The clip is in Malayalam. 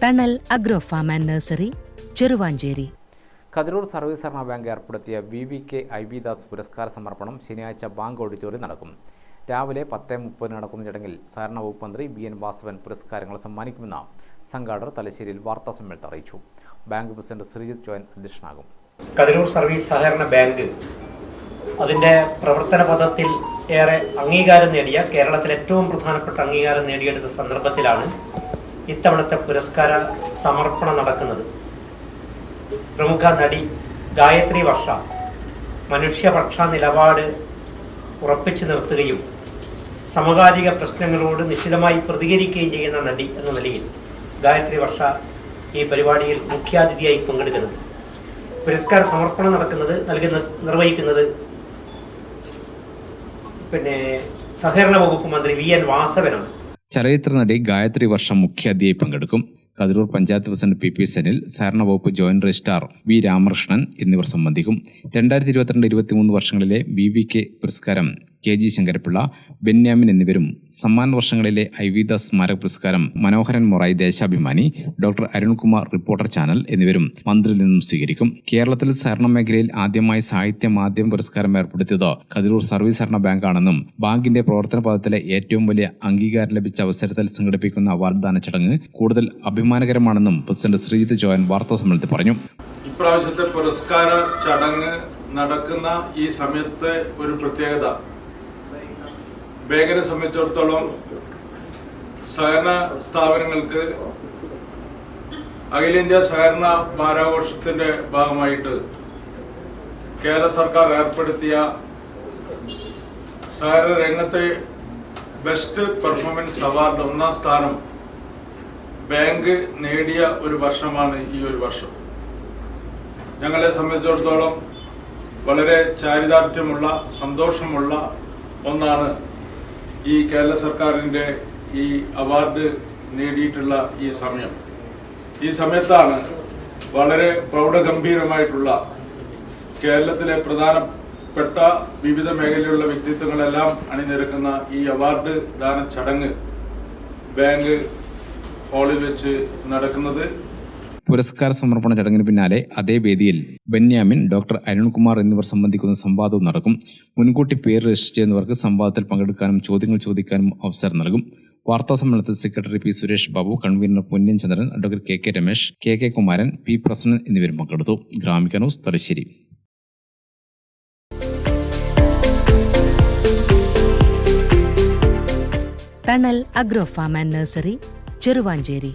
Thanal agro farm and nursery Cheruvancheri. Kathiroor service സഹകരണ ബാങ്ക് ഏർപ്പെടുത്തിയ V V K I V Das പുരസ്കാര സമർപ്പണം ശനിയാഴ്ച ബാങ്ക് ഓഡിറ്റോറിയം നടക്കും. രാവിലെ പത്ത് മുപ്പതിന് നടക്കുന്ന ചടങ്ങിൽ സഹകരണ വകുപ്പ് മന്ത്രി ബി എൻ വാസവൻ പുരസ്കാരങ്ങൾ സമ്മാനിക്കുമെന്ന് സംഘാടകർ തലശ്ശേരിയിൽ വാർത്താ സമ്മേളനത്തിൽ അറിയിച്ചു. ബാങ്ക് പ്രസിഡന്റ് ശ്രീജിത്ത് ജോയൻ അധ്യക്ഷനാകും. കതിരൂർ സർവീസ് സഹകരണ ബാങ്ക് അതിന്റെ പ്രവർത്തന പദത്തിൽ ഏറെ അംഗീകാരം നേടിയ കേരളത്തിൽ ഏറ്റവും പ്രധാനപ്പെട്ട അംഗീകാരം നേടിയെടുത്ത സന്ദർഭത്തിലാണ് ഇത്തവണത്തെ പുരസ്കാര സമർപ്പണം നടക്കുന്നത്. പ്രമുഖ നടി ഗായത്രി വർഷ മനുഷ്യപക്ഷ നിലപാട് ഉറപ്പിച്ചു നിർത്തുകയും സമകാലിക പ്രശ്നങ്ങളോട് നിശ്ചിതമായി പ്രതികരിക്കുകയും ചെയ്യുന്ന നടി എന്ന നിലയിൽ ഗായത്രി വർഷ ഈ പരിപാടിയിൽ മുഖ്യാതിഥിയായി പങ്കെടുക്കുന്നത് പുരസ്കാര സമർപ്പണം നടക്കുന്നത് നൽകുന്ന നിർവഹിക്കുന്നത് പിന്നെ സഹകരണ വകുപ്പ് മന്ത്രി വി എൻ വാസവനാണ്. ചലച്ചിത്ര നടി ഗായത്രി വർഷം മുഖ്യാതിഥിയായി പങ്കെടുക്കും. Kathiroor panchayat president P P Senil സഹകരണ വകുപ്പ് ജോയിന്റ് രജിസ്ട്രാർ വി രാമകൃഷ്ണൻ എന്നിവർ സംബന്ധിക്കും. രണ്ടായിരത്തി ഇരുപത്തിരണ്ട് ഇരുപത്തിമൂന്ന് വർഷങ്ങളിലെ വി വി കെ പുരസ്കാരം കെ ജി ശങ്കരപ്പിള്ള ബെന്യാമിൻ എന്നിവരും സമ്മാന വർഷങ്ങളിലെ ഐവിധ സ്മാരക പുരസ്കാരം Manoharan Morayi Deshabhimani doctor Arunkumar reporter channel എന്നിവരും മന്ത്രിയിൽ നിന്നും സ്വീകരിക്കും. കേരളത്തിൽ സഹകരണ മേഖലയിൽ ആദ്യമായി സാഹിത്യ മാധ്യമ പുരസ്കാരം ഏർപ്പെടുത്തിയത് കതിരൂർ സർവീസ് സഹകരണ ബാങ്കാണെന്നും ബാങ്കിന്റെ പ്രവർത്തന പദത്തിലെ ഏറ്റവും വലിയ അംഗീകാരം ലഭിച്ച അവസരത്തിൽ സംഘടിപ്പിക്കുന്ന അവാർഡ് ദാന ചടങ്ങ് കൂടുതൽ അഭിമാനകരമാണെന്നും പ്രസിഡന്റ് ശ്രീജിത്ത് ജോയൻ വാർത്താ സമ്മേളനത്തിൽ പറഞ്ഞു. ഇപ്രാവശ്യത്തെ പുരസ്കാര ചടങ്ങ് നടക്കുന്ന ഈ സമയത്തെ ഒരു പ്രത്യേകത. ബാങ്കിനെ സംബന്ധിച്ചിടത്തോളം സഹകരണ സ്ഥാപനങ്ങൾക്ക് അഖിലേന്ത്യാ സഹകരണ വാരാഘോഷത്തിന്റെ ഭാഗമായിട്ട് കേരള സർക്കാർ ഏർപ്പെടുത്തിയ സഹകരണ രംഗത്തെ ബെസ്റ്റ് പെർഫോമൻസ് അവാർഡ് ഒന്നാം സ്ഥാനം ബാങ്ക് നേടിയ ഒരു വർഷമാണ് ഈ ഒരു വർഷം. ഞങ്ങളെ സംബന്ധിച്ചിടത്തോളം വളരെ ചാരിതാർത്ഥ്യമുള്ള സന്തോഷമുള്ള ഒന്നാണ് ഈ കേരള സർക്കാരിന്റെ ഈ അവാർഡ് നേടിയിട്ടുള്ള ഈ സമയം. ഈ സമയത്താണ് വളരെ പ്രൗഢഗംഭീരമായിട്ടുള്ള കേരളത്തിലെ പ്രധാനപ്പെട്ട വിവിധ മേഖലയിലുള്ള വ്യക്തിത്വങ്ങളെല്ലാം അണിനിരക്കുന്ന ഈ അവാർഡ് ദാന ചടങ്ങ് ബാങ്ക് ഹാളിൽ വെച്ച് നടക്കുന്നത്. പുരസ്കാര സമർപ്പണ ചടങ്ങിന് പിന്നാലെ അതേ വേദിയിൽ ബെന്യാമിൻ ഡോക്ടർ അരുൺകുമാർ എന്നിവർ സംബന്ധിക്കുന്ന സംവാദവും നടക്കും. മുൻകൂട്ടി പേര് രജിസ്റ്റർ ചെയ്യുന്നവർക്ക് സംവാദത്തിൽ പങ്കെടുക്കാനും ചോദ്യങ്ങൾ ചോദിക്കാനും അവസരം നൽകും. വാർത്താ സമ്മേളനത്തിൽ secretary P Suresh Babu convener Ponniyan Chandran advocate K K Ramesh K K Kumaran P Prasannan എന്നിവരും പങ്കെടുത്തു. Gramika news Thalassery. Thanal agro farm and nursery Cheruvancheri.